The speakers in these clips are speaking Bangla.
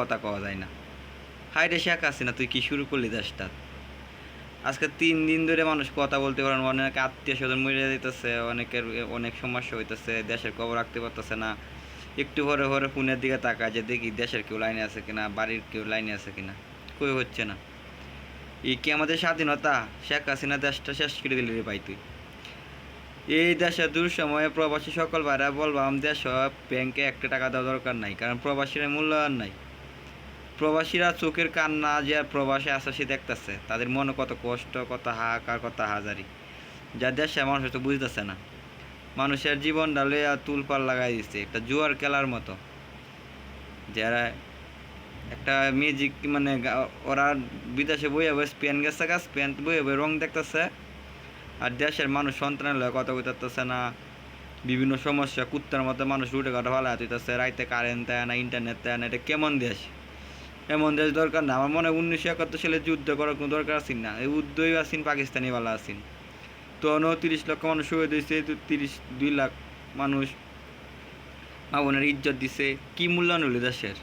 কথা কওয়া যায় না। হাই রে শেখ হাসিনা, তুই কি শুরু করলি দেশটা আজকে তিন দিন ধরে মানুষ কথা বলতে পারেন অনেক আত্মীয় স্বজন মরে যেতেছে অনেকের, অনেক সমস্যা হইতেছে, দেশের খবর রাখতে পারতেছে না। একটু পরে পরে ফোনের দিকে তাকায় যে দেখি দেশের কেউ লাইনে আছে কিনা, বাড়ির কেউ লাইনে আছে কিনা, কই হচ্ছে না। এই কি আমাদের স্বাধীনতা? শেখ হাসিনা দেশটা শেষ করে দিলি রে ভাই তুই। এই দেশে দূর সময়ে প্রবাসী সকল ভাইরা বলবাম দেশ, ব্যাংকে একটা টাকা দেওয়া দরকার নাই, কারণ প্রবাসীরা মূল্যায়ন নাই। প্রবাসীরা চোখের কান্না যে আর প্রবাসে আসে সে দেখতেছে। তাদের মনে কত কষ্ট, কত হাহাকার, কত হাজারি। যা দেশে মানুষ তো বুঝতেছে না। মানুষের জীবন ডালে আর তুলপাল লাগাই দিচ্ছে একটা জুয়ার খেলার মতো। যারা একটা মিউজিক মানে ওরা বিদেশে বইয়ে বই স্পেন গেছে গা, স্পেন বইয়ে বই রং দেখতেছে। আর দেশের মানুষ সন্তানের লগে কথা কইতেছে না। বিভিন্ন সমস্যা, কুত্তার মতো মানুষ রুটে কাটা ভালো হইতেছে রাইতে কারেন্ট দেয় না ইন্টারনেট দেয় না, এটা কেমন দেশ? এমন দেশ দরকার না। আমার মনে হয় উনিশশো একাত্তর সালে যুদ্ধ করার কোনো দরকার আছেন না। এই যুদ্ধই আছেন পাকিস্তানি বালা আছেন। তো তিরিশ লক্ষ মানুষ শহীদ হয়েছে তিরিশ দুই লাখ মানুষ মা ইজ্জত দিছে। কি মূল্যায়ন হলো দেশের?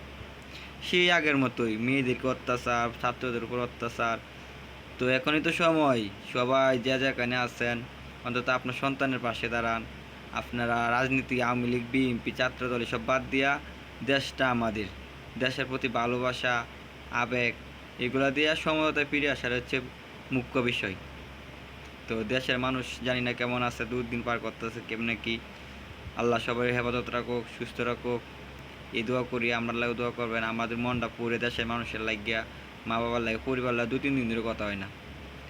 সেই আগের মতোই, মেয়েদেরকে অত্যাচার, ছাত্রদের উপর অত্যাচার। তো এখনই তো সময়। সবাই যে যেখানে আছেন, অন্তত আপনার সন্তানের পাশে দাঁড়ান। আপনারা রাজনীতি, আওয়ামী লীগ, বিএনপি, ছাত্রদল, এসব বাদ দিয়া দেশটা আমাদের। দেশের প্রতি ভালোবাসা, আবেগ, এগুলা দিয়ে সমঝোতায় ফিরে আসার হচ্ছে মুখ্য বিষয়। তো দেশের মানুষ জানি না কেমন আছে, দুদিন পার করতেছে কেমনে কি। আল্লাহ সবাই হেফাজত রাখুক, সুস্থ রাখুক। এই দোয়া করি, আমরা লাগে দোয়া করবেন। আমাদের মনটা পুরে দেশের মানুষের লাগিয়া মা বাবার লাগে পরিবার লাগে দু তিন দিন ধরে কথা হয় না।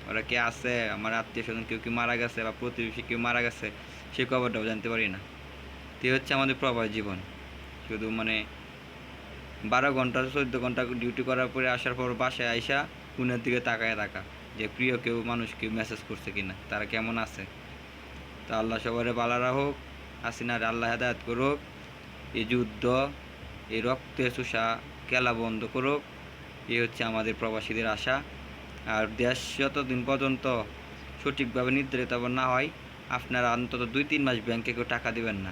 ওরা কে আছে? আমার আত্মীয় স্বজন কেউ কেউ মারা গেছে বা প্রতিবেশী কেউ মারা গেছে সেই খবরটাও জানতে পারি না। তো হচ্ছে আমাদের প্রবাস জীবন। শুধু মানে বারো ঘণ্টা চোদ্দ ঘণ্টা ডিউটি করার পরে আসার পর বাসায় আইসা ফোনের দিকে তাকায় রাখা যে প্রিয় কেউ মানুষ কেউ মেসেজ করছে কিনা, তারা কেমন আছে? তা আল্লাহ সবারে বালা রাখুক, হাসিনার আল্লাহ হেদায়ত করুক, এই যুদ্ধ, এই রক্তে চুষা খেলা বন্ধ করুক এ হচ্ছে আমাদের প্রবাসীদের আশা। আর দেশ যতদিন পর্যন্ত সঠিকভাবে নির্ধারিত না হয়, আপনারা অন্তত দুই তিন মাস ব্যাংকে কেউ টাকা দিবেন না।